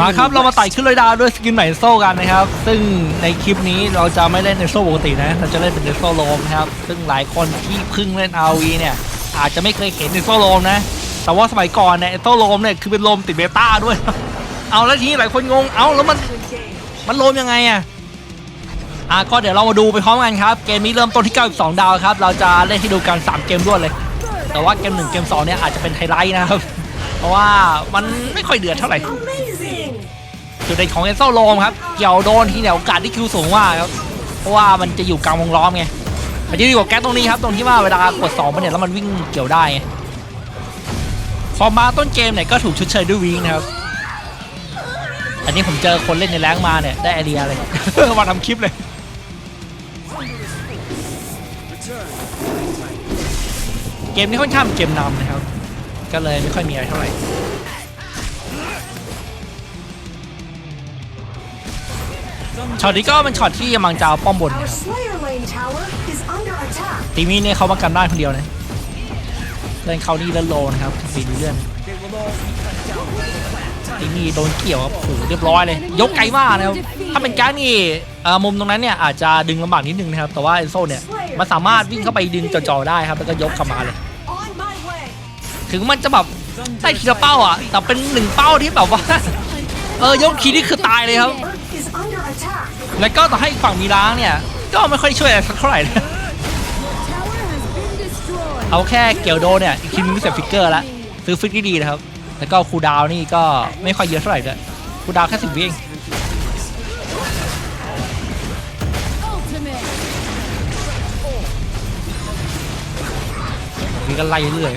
มา in ครับ the เรามา west. ไต่ขึ้นเลยดาวด้วยสกินใหม่โซ่กันนะครับ ซึ่งในคลิปนี้เราจะไม่เล่นในโซ่ปกตินะเราจะเล่นเป็นในโซ่โลมนะครับ ซึ่งหลายคนที่เพิ่งเล่น RV เนี่ยอาจจะไม่เคยเห็นในโซ่โลมนะ แต่ว่าสมัยก่อนเนี่ยโซ่โลมเนี่ยคือเป็นโลมติดเบต้าด้วย เอาแล้วทีนี้หลายคนงง เอาแล้วมันมันโลมยังไงอะอะก็เดี๋ยวเรามาดูไปพร้อมกันครับ เกมนี้เริ่มต้นที่ 92 ดาวครับ เราจะเล่นให้ดูกัน 3 เกมรวดเลย แต่ว่าเกม 1 เกม 2 เนี่ยอาจจะเป็นไฮไลท์นะครับ เพราะว่ามันไม่ค่อยเดือดเท่าไหร่จุดเด่นของเอนโซโลมครับ เกี่ยวโดนทีเนี่ยโอกาสที่คิวสูงมาครับ เพราะว่ามันจะอยู่กลางวงล้อมไงมันจะดีกว่าแก๊สตรงนี้ครับ ตรงที่ว่าเวลากด2มันเนี่ยแล้วมันวิ่งเกี่ยวได้พอมาต้นเกมเนี่ยก็ถูกชดเชยด้วยวิงนะครับ อันนี้ผมเจอคนเล่นในแรงมาเนี่ยได้ไอเดียเลยมาทำคลิปเลยเกมนี้ค่อนข้างเกมนำนะครับ ก็เลยไม่ค่อยมีอะไรเท่าไหร่ช็อตนี้ก็เป็นช็อตที่กำลังจะเอาป้อมบน Our นะครับ Slayer Lane tower is under attack. ตีมีเนี่ยเขามากันได้คนเดียวนะเล่นเขานี่เล่นโลนะครับปีนี้เลื่อนตีมีโดนเกี่ยวครับโอ้โหเรียบร้อยเลย ยกไกลมากนะครับถ้าเป็นการดนี่เอ่อมุมตรงนั้นเนี่ยอาจจะดึงลำบากนิดนึงนะครับ แต่ว่าเอนโซเนี่ยมันสามารถวิ่งเข้าไปดึงจ่อๆได้ครับ แล้วก็ยกกลับมาเลย On my way. ถึงมันจะแบบได้ทีละเป้าอะ แต่เป็นหนึ่งเป้าที่แบบว่า เออยกทีนี่คือตายเลยครับ แล้วก็ต่อให้ฝั่งมีล้างเนี่ย ก็ไม่ค่อยช่วยอะไรสักเท่าไหร่นะเอาแค่เกี่ยวโดเนี่ยอีกทีนึงเสร็จฟิกเกอร์แล้วซื้อฟิกที่ดีนะครับ แล้วก็คูดาวนี่ก็ไม่ค่อยเยอะเท่าไหร่ด้วยคูดาวแค่สิบวิเองนี่ก็ไล่เรื่อย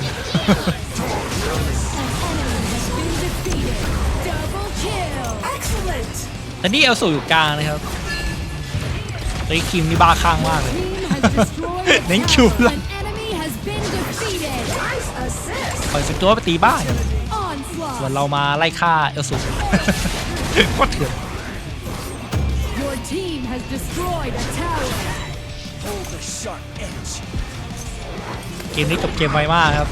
แต่นี่เอลสูอยู่กลางนะครับไอ้คิมนี่บ้าข้างมากเลย Team has destroyed a Thank tower. you. An enemy has been defeated. Nice assist. ปล่อยเป็นตัวไปตีบ้านส่วน Onslaught. เรามาไล่ฆ่าเอลสูโคตรเถื่อน Your team has destroyed a tower. Hold the sharp edge. เกมนี้จบเกมไวมากครับ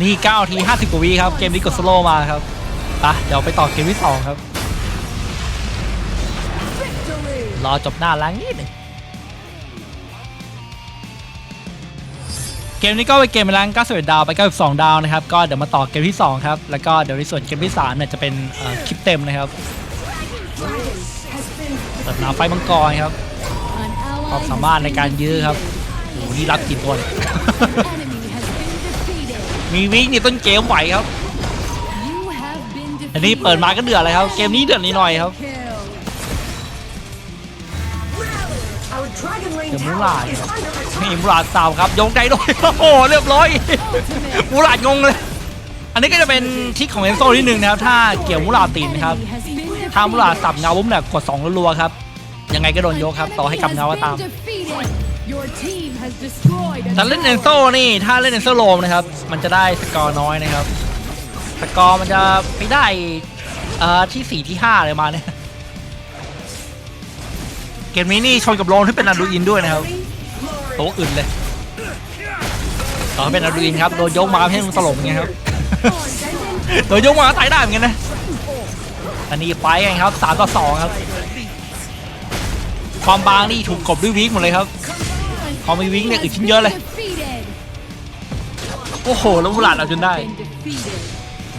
นี่9ที50กว่าวิครับ เกมนี้กดสโลว์มาครับไปะเดี๋ยวไปต่อเกมที่2ครับ รอจบหน้าล้างนิดหนึงเกมนี้ก็เป็นเกมไปล้าง91ดาวไป92ดาวนะครับ ก็เดี๋ยวมาต่อเกมที่ 2 ครับ แล้วก็เดี๋ยวในส่วนเกมที่3เนี่ยจะเป็นคลิปเต็มนะครับ Dragon has been เปิดหนาไฟมังกรครับความสามารถในการยื้อครับโอ้โหนี่รับกี่ตัวมีวิกนี่ต้นเกมไหวครับ อันนี้เปิดมาก็เดือดเลยครับ เกมนี้เดือดนิดหน่อยครับเดี๋ยวมูลาดนี่มูลาดสาวครับยงไกด้วยโอ้โหเรียบร้อยมูลาดงงเลย อันนี้ก็จะเป็นทิกของเอนโซนิดนึงนะครับ ถ้าเกี่ยวมูลาดตีนนะครับถ้ามูลาดสับเงาบุ้มเนี่ยกด2รัวๆครับ ยังไงก็โดนยกครับต่อให้กลับเงาก็ตามแต่เล่นเอนโซนี่ถ้าเล่นเอนโซโลมนะครับ มันจะได้สกอร์น้อยนะครับ สกอร์มันจะไปได้เอ่อที่ 4 ที่ 5 เลยมาเนี่ย เกมนี้นี่ชนกับโลมที่เป็นอันดูอินด้วยนะครับโต๊ะอื่นเลยต่อเป็นอันดูอินครับ โดนยกมาให้มันตลบไงครับ โดนยกมาตายได้เหมือนกันนะ อันนี้ไฟกันครับสามต่อสองครับ ความบางนี่ถูกกบด้วยวิกหมดเลยครับพอมีวิกเนี่ยอึดชิ้นเยอะเลย โอ้โห แล้วมูหลาดเอาจนได้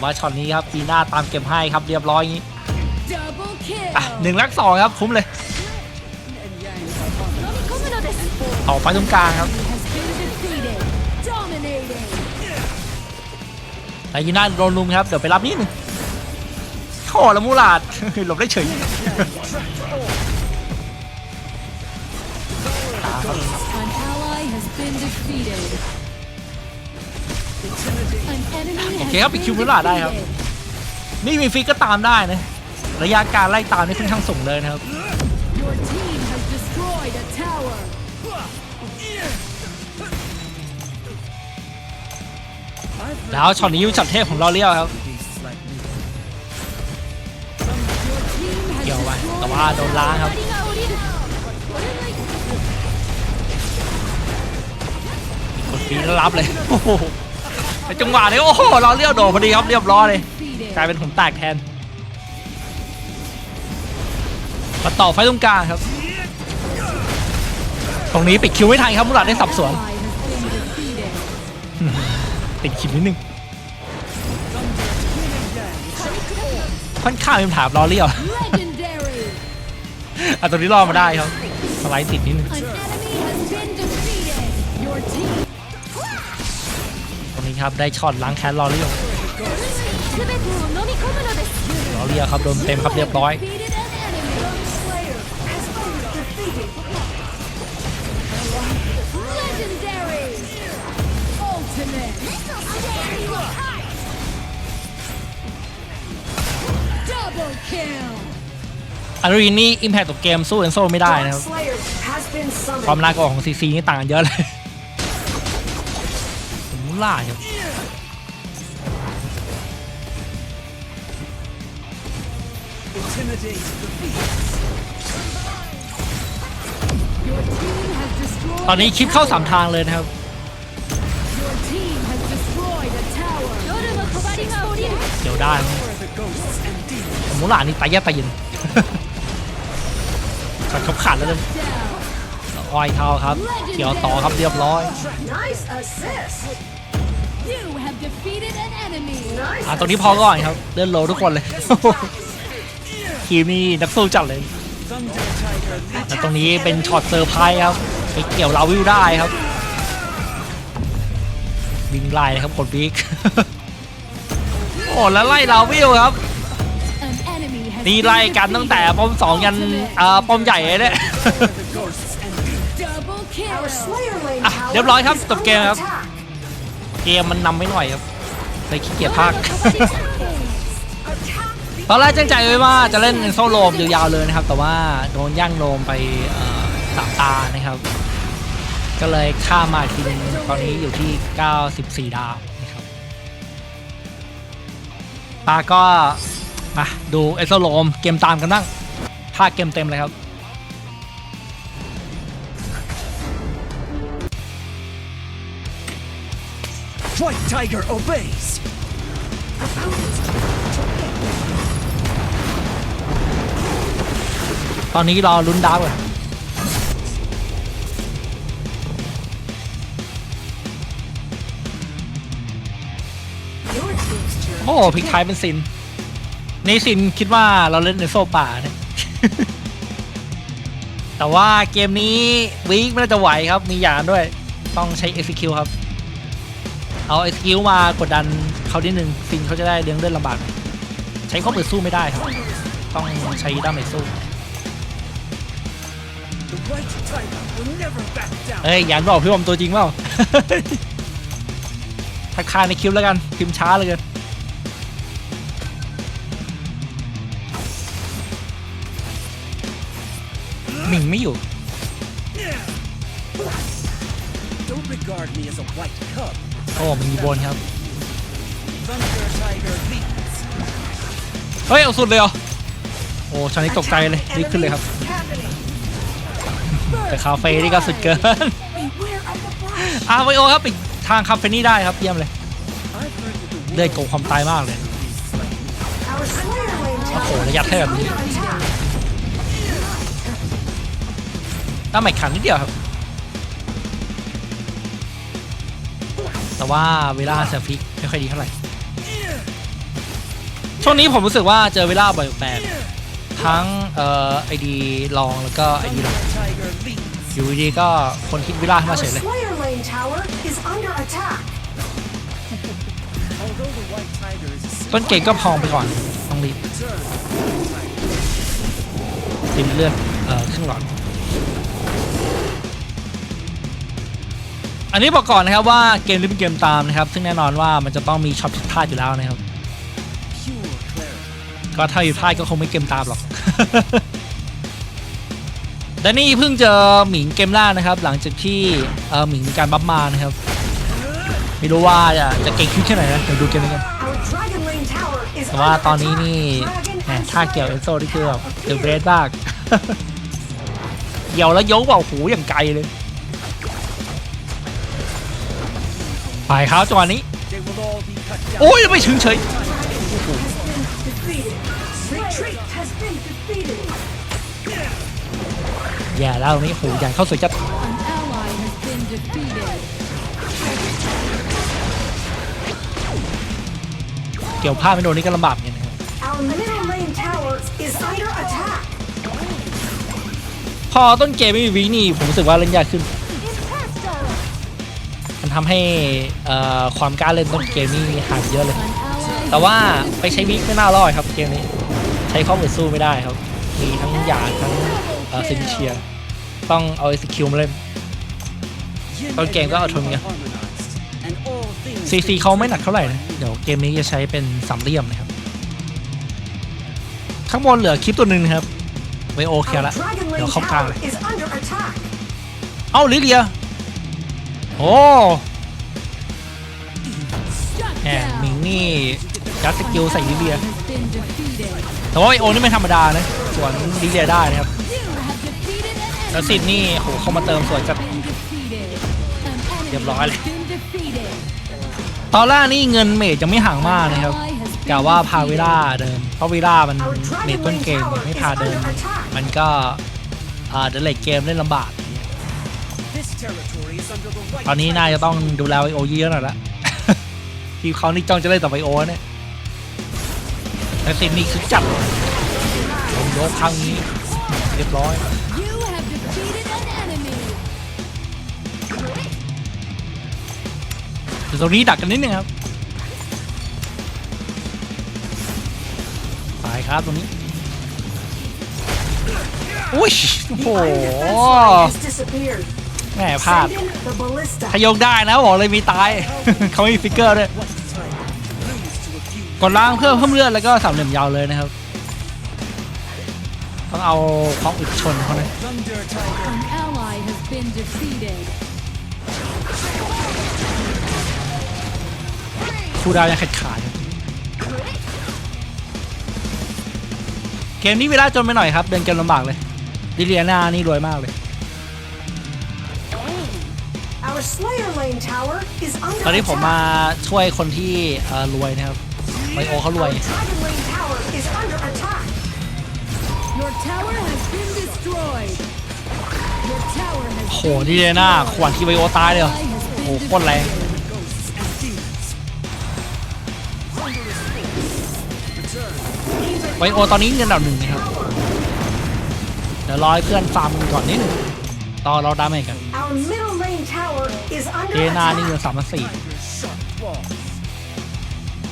Been defeated. มาช็อตนี้ครับปีหน้าตามเก็บให้ครับเรียบร้อยอย่างนี้ Double kill. อะหนึ่งลักสองครับคุ้มเลยต่อไฟตรงกลางครับ Has been defeated. Dominating. แต่ยีน่าโดนลุมครับเดี๋ยวไปรับนิดนึงโอ้แล้วมูหลาดหลบได้เฉยตาครับ โอ has เคครับไป been คิวมูหลาดได้ครับ defeated. นี่มีฟิกก็ตามได้นะ ระยะการไล่ตามนี่ค่อนข้างสูงเลยนะครับ Your team has destroyed a tower. แล้วช็อตนี้ช็อตเทพของเราเรียวครับ Beasts like me. Your team has เกี่ยวไป destroyed แต่ว่าโดนล้างครับกดฟีแล้วรับเลยโอ้โห ในจังหวะนี้โอ้โหเราเลี้ยวโดดพอดีครับเรียบร้อยเลย defeated. กลายเป็นผมแตกแทนมาต่อไฟตรงกลางครับ ตรงนี้ปิดคิวไม่ทันครับมุราดได้สับสวน Ally has been defeated. ติดคิวนิดนึงค่อนข้างมีปัญหาล้อเลี้ยว Legendary. อะตรงนี้รอดมาได้ครับสไลด์ติดนิดนึง ครับได้ช็อตล้างแค้นลอเรียลลอเรียครับโดนเต็มครับเรียบร้อยอารีนี่อิมแพคตัวเกมสู้เอนโซไม่ได้นะครับความน่ากลัวของซีซีนี่ต่างกันเยอะเลย ล่ตอนนี้คลิปเข้าสามทางเลยนะครับเดี๋ยวได้มูหลานนี่ตายแย่ตายเย็นขัดขบขาดแล้วเลยอ้อยเท้าครับ เกี่ยวต่อครับเรียบร้อย You have defeated an enemy. Nice. อะตรงนี้พอก่อนครับเลื่อนโลทุกคนเลย ทีมนี้นักสู้จัดเลย Thunder Tiger แต่ตรงนี้เป็นช็อตเซอร์ไพรส์ครับไปเกี่ยวลาวิวได้ครับ วิ่งไล่เลยครับกดบิ๊กโอ้แล้วไล่ลาวิวครับ An enemy has นี่ been ไล่กันตั้งแต่ defeated. ป้อมสองยัน Ultimate. เอ่อป้อมใหญ่เลยเนี่ย for the ghosts and demons. Double kill. Our Slayer lane อะ tower เรียบร้อยครับ is จบเกม under ครับ attack. เกมมันนำไม่หน่อยครับเลยขี้เกียจพาก Attack. ตอนแรกตั้งใจไว้ว่าจะเล่นเอนโซโลมยาวๆเลยนะครับ แต่ว่าโดนย่างโลมไปเอ่อสามตานะครับ ก็เลยข้ามมาอีกทีนึงตอนนี้อยู่ที่ 94 ดาวนะครับปาก็มาดูเอนโซโลมเกมตามกันบ้างภาคเกมเต็มเลยครับ White Tiger obeys. ตอนนี้รอลุ้นดาวก่อนโอ้พลิกท้ายเป็นซิน นี่ซินคิดว่าเราเล่นในโซป่าเนี่ย แต่ว่าเกมนี้วีคไม่น่าจะไหวครับ มีหยานด้วย ต้องใช้ execute ครับ เอา execute มากดดันเขานิดนึงซินเขาจะได้เลี้ยงเลือดลำบากใช้ข้อมือสู้ไม่ได้ครับ ต้องใช้ด้าเมจสู้เอ้ยยานบอกพี่บอมตัวจริงเปล่าทักทายในคลิปแล้วกันพิมพ์ช้าเลยกันหมิงไม่อยู่ โอ้มันมีบนครับ เฮ้ย เอาสุดเลยเหรอ โอ้ชานี้ตกใจเลยรีบขึ้นเลยครับ แต่คาเฟ่นี่ก็สุดเกิน Beware of the brush. อาไวโอครับปิดทางคาเฟ่นี่ได้ครับเยี่ยมเลยเลือดโกงความตายมากเลยโอ้โหระยะแทบ is แบบนี้ under attack. น้าใหม่ขันนิดเดียวครับ แต่ว่าเวลาเซฟิกไม่ค่อยดีเท่าไหร่ ช่วงนี้ผมรู้สึกว่าเจอเวลาบ่อยแปลกทั้งเอ่อไอดีลองแล้วก็ไอดีหลักอยู่ดีๆก็คนคิดเวลาขึ้น Our มาเฉยเลย ต้นเกมก็พองไปก่อนต้องรีบติมเลือดเอ่อครึ่งหลอด อันนี้บอกก่อนนะครับว่าเกมนี้เป็นเกมตามนะครับ ซึ่งแน่นอนว่ามันจะต้องมีช็อตผิดพลาดอยู่แล้วนะครับ ก็ถ้าอยู่พลาดก็คงไม่เกมตามหรอกและนี่เพิ่งเจอหมิงเกมแรกนะครับ หลังจากที่เออหมิงมีการบัฟมานะครับ ไม่รู้ว่าจะจะเก่งขึ้นแค่ไหนนะเดี๋ยวดูเกมนี้กันแต่ว่าตอนนี้นี่ท่าเกี่ยวเอนโซนี่คือแบบเดือดเบรดมากเกี่ยวแล้วยกเบาหูอย่างไกลเลย ไปครับจังหวะนี้ They will all be cut down. โอ้ยไม่ถึงเฉย Defeated. Retreat has been defeated. แย่แล้วตรงนี้โหใหญ่เข้าสวยจัด An ally has been defeated. เกี่ยวผ้าไม่โดนนี่ก็ลำบากเหมือนกันนะครับ Our middle lane tower is under attack. พอต้นเกมไม่มีวินี่ผมรู้สึกว่าเล่นยากขึ้น Impasto. มันทำให้ความกล้าเล่นต้นเกมนี่หายเยอะเลย แต่ว่าไปใช้วิกไม่น่ารอดครับเกมนี้ ใช้ข้อมือสู้ไม่ได้ครับ มีทั้งหยาดทั้งเซินเชียต้องเอาสกิลมาเล่นต้นเกมก็เอาทน yang ไง are harmonized, and all things ซีซีเขาไม่หนักเท่าไหร่นะ เดี๋ยวเกมนี้จะใช้เป็นสามเหลี่ยมนะครับ ข้างบนเหลือคลิปตัวหนึ่งครับไวโอเคลีย Our ร์ละเดี๋ยวเข้ากลางเลย เอ้าลิเลีย โอ้แหมมิงนี่ยัดสกิลใส่ลิเลียแต่ว่าไวโอนี่ไม่ธรรมดานะส่วนลิเลียได้นะครับแล้วสิทธิ์นี่โหเข้ามาเติมสวยจัดเรียบร้อยเลยตอนแรกนี่เงินเมจยังไม่ห่างมากนะครับกะว่าพาวิล่าเดินเพราะวิล่ามันเมจต้นเกมไม่พาเดินมันก็อ่าเดินเลทเกมเล่นลำบาก This territory is under the right ตอนนี้น่าจะต้องดูแลไวโอเยอะหน่อยละ ทีมเขานี่จ้องจะเล่นแต่ไวโอเนี่ยแต่สินนี่คือจัดผมโยกครั้งนี้เรียบร้อย You have defeated an enemy. เดี๋ยวตรงนี้ดักกันนิดนึงครับไปครับตรงนี้อุ้ยโอ้โห The iron defense line has disappeared. แหมพลาด Send in the ballista. ถ้ายกได้นะบอกเลยมีตาย เขาไม่มีฟิกเกอร์ด้วย What's the time? Lose to a few กดล้างเพื่อเพิ่มเลือดแล้วก็สามเหลี่ยมยาวเลยนะครับ ต้องเอาของอึดชนเขานะ Thunder Tiger. An ally has been defeated. คูลดาวน์ยังขาดขาดอยู่เกมนี้เวลาจนไปหน่อยครับ เดินเกมลำบากเลยดิเลียนานี่รวยมากเลย Our Slayer lane tower is under ตอนนี้ผม attack. มาช่วยคนที่เอ่อรวยนะครับไบโอเขารวย Our dragon lane tower is under attack. Your tower has been destroyed. Your tower has โห been ดิเลียนาขวานที่ไบโอตายเลยเหรอ Ally has โห been โคตรแรง defeated. Ghosts and demons. Thunderous force. Return. ไบโอตอนนี้เงินอันดับหนึ่งนะครับ เดี๋ยวรอให้เพื่อนฟาร์มกันก่อนนิดหนึ่งตอนเราดาเมจกัน Our middle lane tower is เด under นานี่เงิน attack. สามพันสี่ Tiger's sharp claws.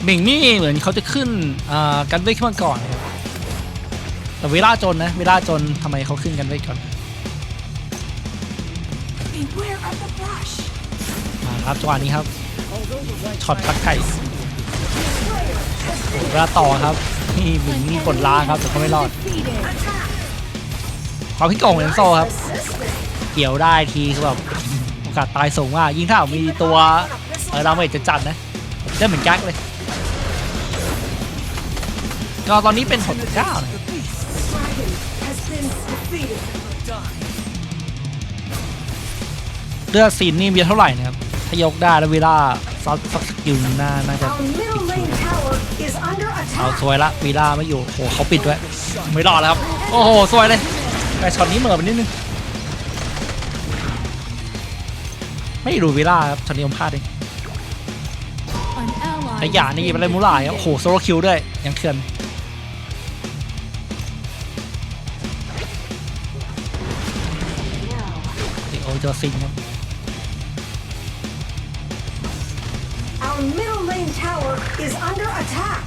หมิงนี่เหมือนเขาจะขึ้นอ่ากันเวทขึ้นมาก่อนนะครับแต่เวลาจนนะเวลาจนทำไมเขาขึ้นกันเวทก่อน Beware of the brush. มาครับจังหวะนี้ครับ Although the right ช็อตพักไก่โอ้เวลาต่อครับนี่หมิงนี่กดล้างครับแต่ก็ไม่รอด Defeated. ความพิกโกงของเอนโซครับ Assistant. เกี่ยวได้ทีคือแบบโอกาสตายสูงมากยิ่งถ้ามีตัวเออดาเมจจะจัดนะได้เหมือนแก๊กเลยก็ตอนนี้เป็น69นะ the beast. Dragon has been defeated. Die. เลือดซีนนี่มีเท่าไหร่นะครับถ้ายกได้แล้วเวลาซัดสักสกิลหนึ่าน่าจะเอาสวยละวีล่าไม่อยู่โอ้โหเขาปิดด้วยไม่รอดแล้วครับ โอ้โหสวยเลยแต่ช็อตนี้เหมือนไปนิดนึง ไม่ดูวีล่าครับช็อตนี้ผมพลาดเอง An ally แต่หยา has นี่ been เป็นอะไรมูลายครับโอ้โหโซโลคิวด้วย ยังเถื่อนดิโอเจอซิงครับ Our middle lane tower is under attack.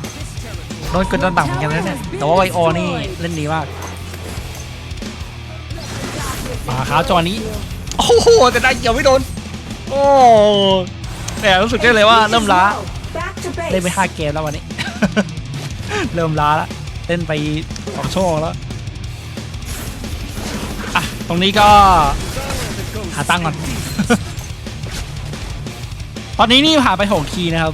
โดนกดดันต่างเหมือนกันนะเนี่ย แต่ว่าไวโอนี่เล่นดีมากมาครับจังหวะนี้ โอ้โห แต่ได้เกี่ยวไม่โดน โอ้แต่รู้สึกได้เลยว่าเริ่มล้า Back to เล่นไป base. ห้าเกมแล้ววันนี้ เริ่มล้าแล้วเล่นไปสองชั่วโมงแล้วอะตรงนี้ก็ The ghosts หาตั้งก่อน and demons. ตอนนี้นี่ผ่านไปหกคีย์นะครับ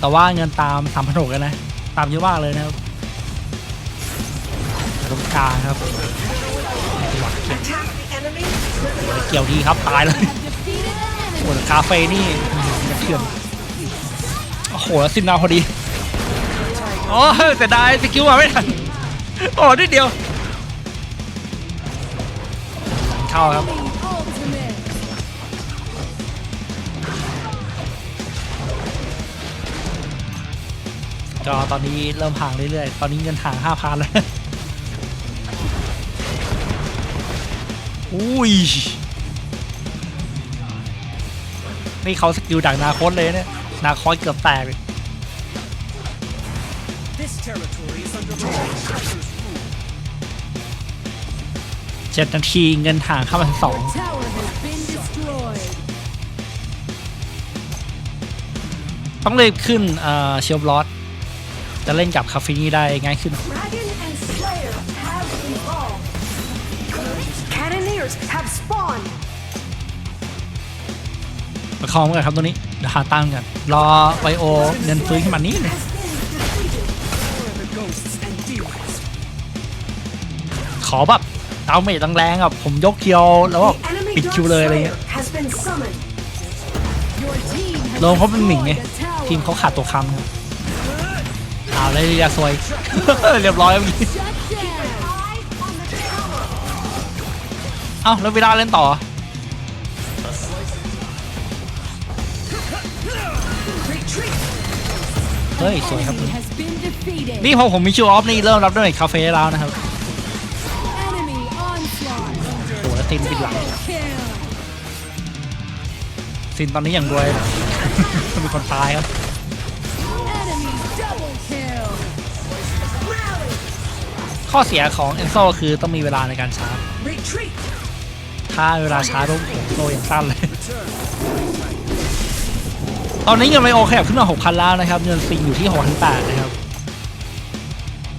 แต่ว่าเงินตามสามพันหกแล้วนะ ตามเยอะมากเลยนะครับตรงกลางครับ Attack the enemy. เกี่ยวดีครับตายเลย defeated an โอ้คาเฟ่นี่อืมกระเทือนโหแล้วซินนาพอดีอ้ยแต่ได้สกิลมาไม่ทันโอ้นิดเดียว เข้าครับ Ultimate. ก็ตอนนี้เริ่มห่างเรื่อยๆ ตอนนี้เงินห่างห้าพันแล้ว อุ้ย นี่เขาสกิลดักนาคตเลยเนี่ย นาคตเกือบแตกเลย This territory is under the White Tiger's rule. เจ็ดนาทีเงินห่างเข้ามาสอง Tower has been destroyed. ต้องรีบขึ้นเอ่อเชลบลอสจะเล่นกับคาเฟนี่ได้ง่ายขึ้น Dragon and Slayer have evolved. Cannoneers have spawned. คองไว้ก่อนครับตัวนี้เดี๋ยวหาตั้งกันรอไวโอเงินฟื้นขึ้นมานิดนึง Has been defeated. Where are the ghosts and demons? ขอแบบเอาเมจแรงๆอะผมยกเคียวแล้วก็ปิดคิวเลยอะไรเงี้ยลงเขาเป็นหมิงไงทีมเขาขาดตัวคำครับเอาเลยยาซวยเรียบร้อยเมื่อกี้เอ้าแล้วเวลาเล่นต่อ ฮ้ยสวยครับ Enemy has been defeated. นี่พอผมมีชิวออฟนี่เริ่มรับด้วยคาเฟ่แล้วนะครับ Enemy onslaught. โอ้แล้วซินปิดหลัง Kill. ซินตอนนี้อย่างรวยมีคนตายครับ Enemy double kill. Rally. ข้อเสียของเอนโซคือต้องมีเวลาในการชาร์จ Retreat. ถ้าเวลาชาร์จโอ้โหโซอย่างสั้นเลย ตอนนี้เงินไวโอขยับขึ้นมา 6,000 แล้วนะครับ เงินซิงอยู่ที่ 6,800 นะครับ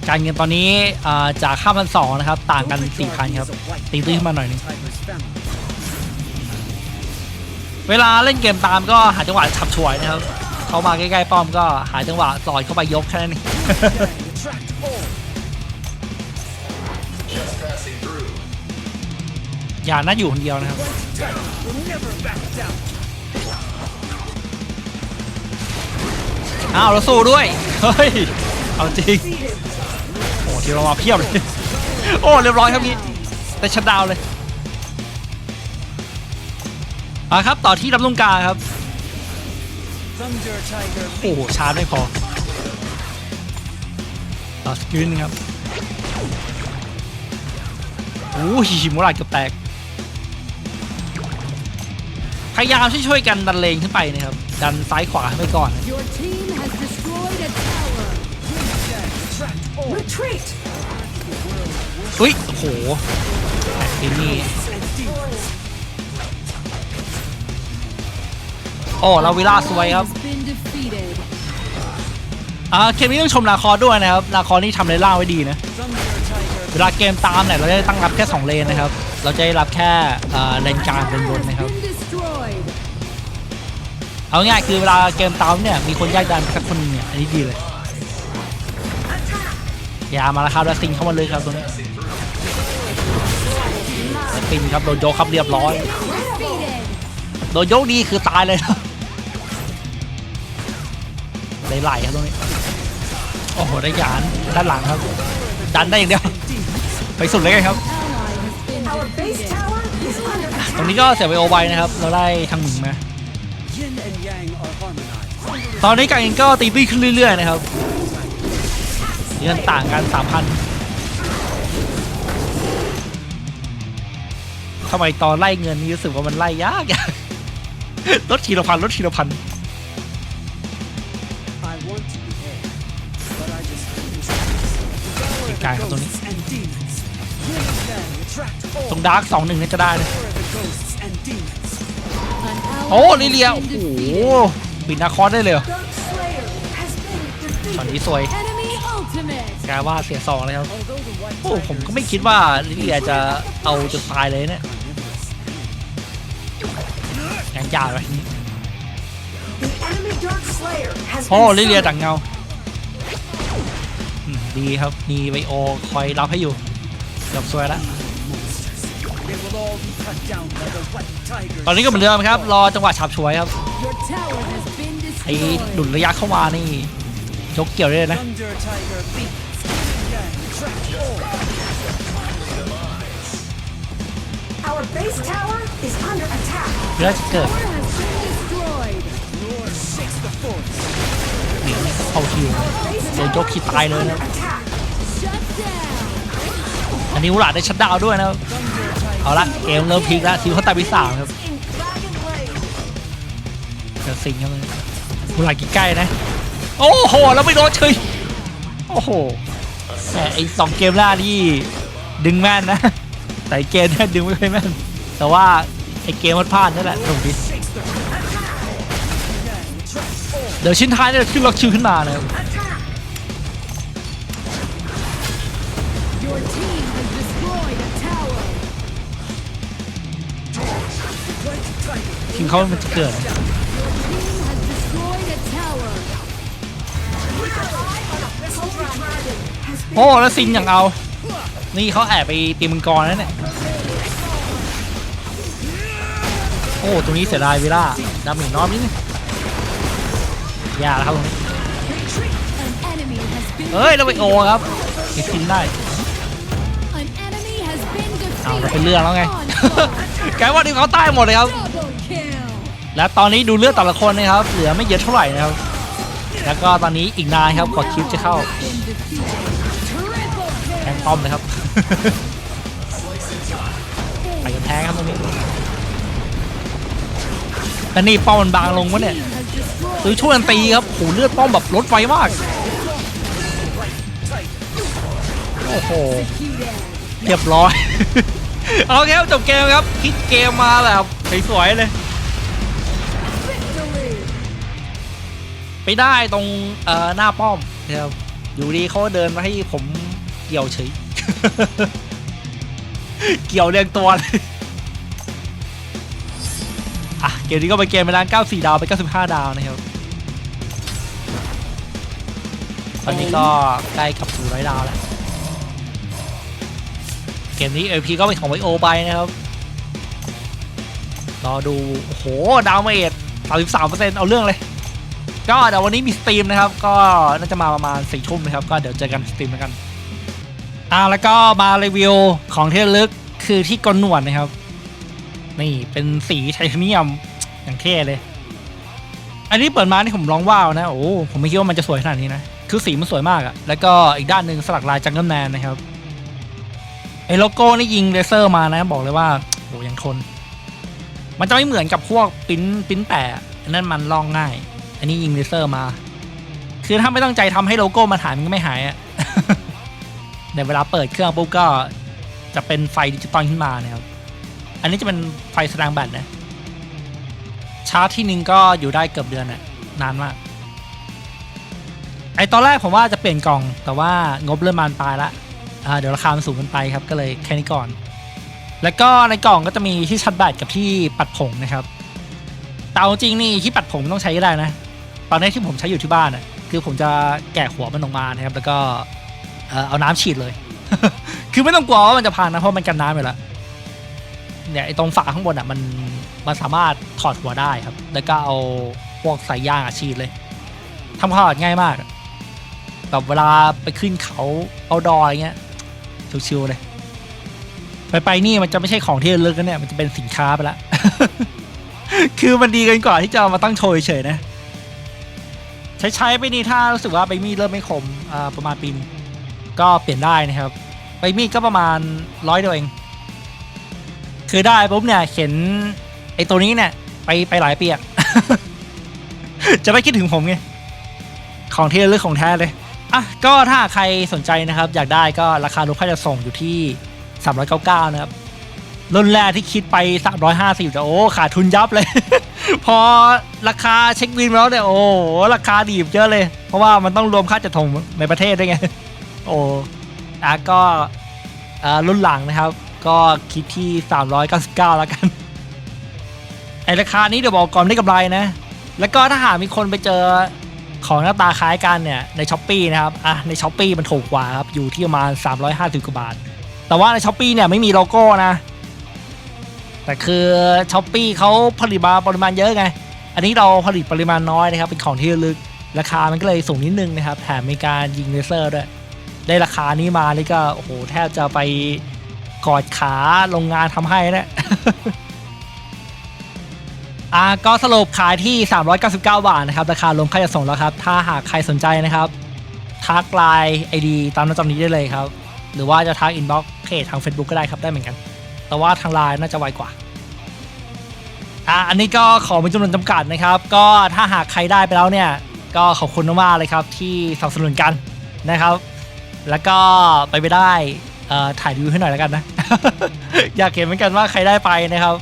การเงินตอนนี้อ่าจาก 5,200 นะครับ ต่างกัน 4,000 ครับ ตีตื้นขึ้นมาหน่อยนึง เวลาเล่นเกมตามก็หาจังหวะฉับฉวยนะครับ เขามาใกล้ๆป้อมก็หาจังหวะสอดเข้าไปยกแค่นั้นเองอย่าน่าอยู่คนเดียวนะครับ อ้าวแล้วสู้ด้วย เฮ้ย เอาจริง โอ้ทีเรามาเพียบเลย โอ้ เรียบร้อยครับนี้แต่ชัดดาวเลยอะครับ ต่อที่ลำลุงกาครับ โอ้โหชาร์จไม่พอ ต่อสกิลนึงครับโอ้ยมูราดเกือบแตก พยายามช่วยๆกันดันเลงขึ้นไปนะครับ ดันซ้ายขวาให้ไปก่อน Your team has destroyed a tower. attract all. Retreat. อุ้ยโอ้โหแตกที่นี่ And demons. โอ้เราวิลาสวยครับ Has been defeated. อ่าเกมนี้ต้องชมนาคอร์ด้วยนะครับนาคอร์นี่ทำเลนล่างไว้ดีนะ Thunder Tiger เวลาเกมตามเนี่ยเราจะได้ตั้งรับแค่ 2 เลนนะครับ เราจะได้รับแค่อ่าเลนกลางเลนบน Has นะครับ been destroyed. เอาง่ายคือเวลาเกมเตาเนี่ยมีคนแยกดันสักคนหนึงเนี่ยอันนี้ดีเลยอย่ามาแล้วครับแล้วซิงเข้ามาเลยครับตรงนี้แล้วซิงครับโดนโยกครับเรียบร้อยโดนโยกดีคือตายเลยครับไหลครับตรงนี้โอ้โหได้ยานด้านหลังครับ ดันได้อย่างเดียวไปสุดเลยครับตรงนี้ก็เสียไปโอไวนะครับ เราได้ทางหนึ่งมา ตอนนี้การเงินก็ตีตื้ขึ้นเรื่อยๆนะครับเงินต่างกันสามพันทำไมตอนไล่เงินนี่รู้สึกว่ามันไล่ยากยากลดทีละพันลดทีละพันกาง are ครับตรงนี้ตรงดาร์กสองหนึ่งนี่จะได้นะ Where โอ้ลิเลียโอ้ปิดนาคอนได้เลยตอนนี้สวยกาว่าเสียสองเลยครับโอ้ผมก็ไม่คิดว่าลิเลียจะเอาจนตายเลยเนี่ยงานยาวเลยโอ้ลิเลียต่างเงาดีครับมีไวโอคอยรับให้อยู่จบสวยแล้ว ตอนนี้ก็เหมือนเดิมครับ รอจังหวะฉับฉวยครับ Your tower has been ไอ้ดุดระยะเข้ามานี่ยกเกี่ยวได้เลยนะ Thunder Tiger beats. Gang, trap all. Our base tower is under attack. เรือจะเกิด Tower has been destroyed. Roar shakes the force. หนีเข้าคิว Base เดี๋ยว tower ยกคิดตายเลย under นะ attack. Shut down. อันนี้อุลาดได้ชัดดาวน์ด้วยนะครับ Thunder Tiger เอาละเกมเริ่มพลิกแล้วทีมเขาตายไปสามครับเจอสิงครับอุลาดกี่ใกล้นะ โอ้โหแล้วไม่โดนเฉยโอ้โหแหมไอ้สองเกมแรกนี่ดึงแม่นนะ แต่เกมนี่ดึงไม่ค่อยแม่น แต่ว่าไอเกมมันพลาดนั่นแหละสนุกดี shakes the force. Gang, trap all. เดี๋ยวชิ้นท้ายเนี่ยขึ้นล็อกคิวขึ้นมานะค เขามันจะเกิด โอ้แล้วซินอย่างเอา นี่เขาแอบไปตีมังกรแล้วเนี่ย โอ้ตรงนี้เสียดายเวล่าดาเมจน้อยนิดนึงอย่าแล้วครับตรงนี้เฮ้ยเราไปโอครับติดซินได้เอาเรา defeated. เป็นเรื่องแล้วไง Onslaught. กว่าทีมเขาใต้หมดเลยครับ และตอนนี้ดูเลือดแต่ละคนนะครับ เหลือไม่เยอะเท่าไหร่นะครับ แล้วก็ตอนนี้อีกนานครับกว่าคลิปจะเข้าแทงป้อมเลยครับไปกันแทงครับตรงนี้แต่นี่ป้อมมันบางลงวะเนี่ยซื้อช่วยกันตีครับโหเลือดป้อมแบบลดไฟมากโอ้โหเรียบร้อย เอาครับจบเกมครับคิดเกมมาแบบสวยๆเลย ไปได้ตรงเอ่อหน้าป้อมนะครับอยู่ดีเขาเดินมาให้ผมเกี่ยวเฉย เกี่ยวเรียงตัวเลยอะเกมนี้ก็ไปเกมไปแล้ว94 ดาวไป 95 ดาวนะครับตอนนี้ก็ใกล้กับสู่ร้อยดาวแล้ว เกมนี้ LP ก็เป็นของไวโอไปนะครับ รอดู โอ้โห ดาวเมจ33%เอาเรื่องเลย ก็เดี๋ยววันนี้มีสตรีมนะครับ ก็น่าจะมาประมาณสี่ทุ่มนะครับ ก็เดี๋ยวเจอกันสตรีมแล้วกัน อ่าแล้วก็มารีวิวของที่ระลึกคือที่กลหนวดนะครับ นี่เป็นสีไทเทเนียมอย่างเท่เลย อันนี้เปิดมาที่ผมร้องว้าวนะ โอ้ผมไม่คิดว่ามันจะสวยขนาดนี้นะ คือสีมันสวยมากอะแล้วก็อีกด้านหนึ่งสลักลายจังเกิลแมนนะครับไอ้โลโก้นี่ยิงเลเซอร์มานะ บอกเลยว่าโหยังทน มันจะไม่เหมือนกับพวกปิ้นปิ้นแปะนนั้นมันลองง่าย อันนี้ยิงเลเซอร์มา คือถ้าไม่ตั้งใจทำให้โลโก้มันหายมันก็ไม่หายอะในเวลาเปิดเครื่องปุ๊บก็จะเป็นไฟดิจิตอลขึ้นมานะครับ อันนี้จะเป็นไฟแสดงแบตนะ ชาร์จที่หนึ่งก็อยู่ได้เกือบเดือนอะนานมาก ไอตอนแรกผมว่าจะเปลี่ยนกล่อง แต่ว่างบเริ่มบานปลายละเดี๋ยวราคามันสูงกินไปครับ ก็เลยแค่นี้ก่อน แล้วก็ในกล่องก็จะมีที่ชาร์จแบตกับที่ปัดผงนะครับแต่เอาจริงนี่ที่ปัดผมไม่ต้องใช้ก็ได้นะ ตอนนี้ที่ผมใช้อยู่ที่บ้านน่ะคือผมจะแกะหัวมันออกมานะครับ แล้วก็เอาน้ำฉีดเลย คือไม่ต้องกลัวว่ามันจะพังนะเพราะมันกันน้ำอยู่แล้วเนี่ยไอ้ตรงฝาข้างบนอะมันมันสามารถถอดหัวได้ครับ แล้วก็เอาพวกสายยางอะฉีดเลยทำความสะอาดง่ายมากแบบเวลาไปขึ้นเขาเอาดอยเงี้ยชิวๆเลย ไปไปๆนี่มันจะไม่ใช่ของที่ระลึกแล้วเนี่ยมันจะเป็นสินค้าไปละคือมันดีกันกว่าที่จะเอามาตั้งโชว์เฉยนะ ใช้ใช้ไปนี่ถ้ารู้สึกว่าใบมีดเริ่มไม่คมอ่าประมาณปีนก็เปลี่ยนได้นะครับใบมีดก็ประมาณร้อยเดียวเอง คือได้ปุ๊บเนี่ยเข็นไอ้ตัวนี้เนี่ย ไปไปหลายปีอะจะไม่คิดถึงผมไงของที่ระลึกของแท้เลยอะก็ถ้าใครสนใจนะครับ อยากได้ก็ราคารถค่าจะส่งอยู่ที่ 399 นะครับรุ่นแรกที่คิดไป 350แต่โอ้ขาดทุนยับเลย พอราคาเช็คบินแล้วเนี่ยโอ้โหราคาดีบเยอะเลย เพราะว่ามันต้องรวมค่าจัดส่งในประเทศด้วยไง โอ้อะก็รุ่นหลังนะครับ ก็คิดที่ 399 แล้วกันไอราคานี้เดี๋ยวบอกก่อนได้กำไรนะ แล้วก็ถ้าหากมีคนไปเจอของหน้าตาคล้ายกันเนี่ยในช้อปปีนะครับอะในช้อปปีมันถูกกว่าครับอยู่ที่ประมาณ350กว่าบาท แต่ว่าในช้อปปีเนี่ยไม่มีโลโก้นะ แต่คือช้อปปีเขาผลิตมาปริมาณเยอะไง อันนี้เราผลิตปริมาณน้อยนะครับ เป็นของที่ระลึก ราคามันก็เลยสูงนิดนึงนะครับ แถมมีการยิงเลเซอร์ด้วย ได้ราคานี้มานี่ก็โอ้โหแทบจะไปกอดขาโรงงานทำให้นะอ่าก็สรุปขายที่ 399 บาทนะครับ ราคารวมค่าจัดส่งแล้วครับ ถ้าหากใครสนใจนะครับทักไลน์ไอดีตามหน้าจอนี้ได้เลยครับ หรือว่าจะทักอินบ็อกซ์เพจทาง Facebook ก็ได้ครับ ได้เหมือนกัน แต่ว่าทางไลน์น่าจะไวกว่าอะอันนี้ก็ขอเป็นจำนวนจำกัดนะครับ ก็ถ้าหากใครได้ไปแล้วเนี่ย ก็ขอบคุณมากๆเลยครับที่สนับสนุนกันนะครับ แล้วก็ไปไปได้ถ่ายรีวิวให้หน่อยแล้วกันนะ อยากเห็นเหมือนกันว่าใครได้ไปนะครับ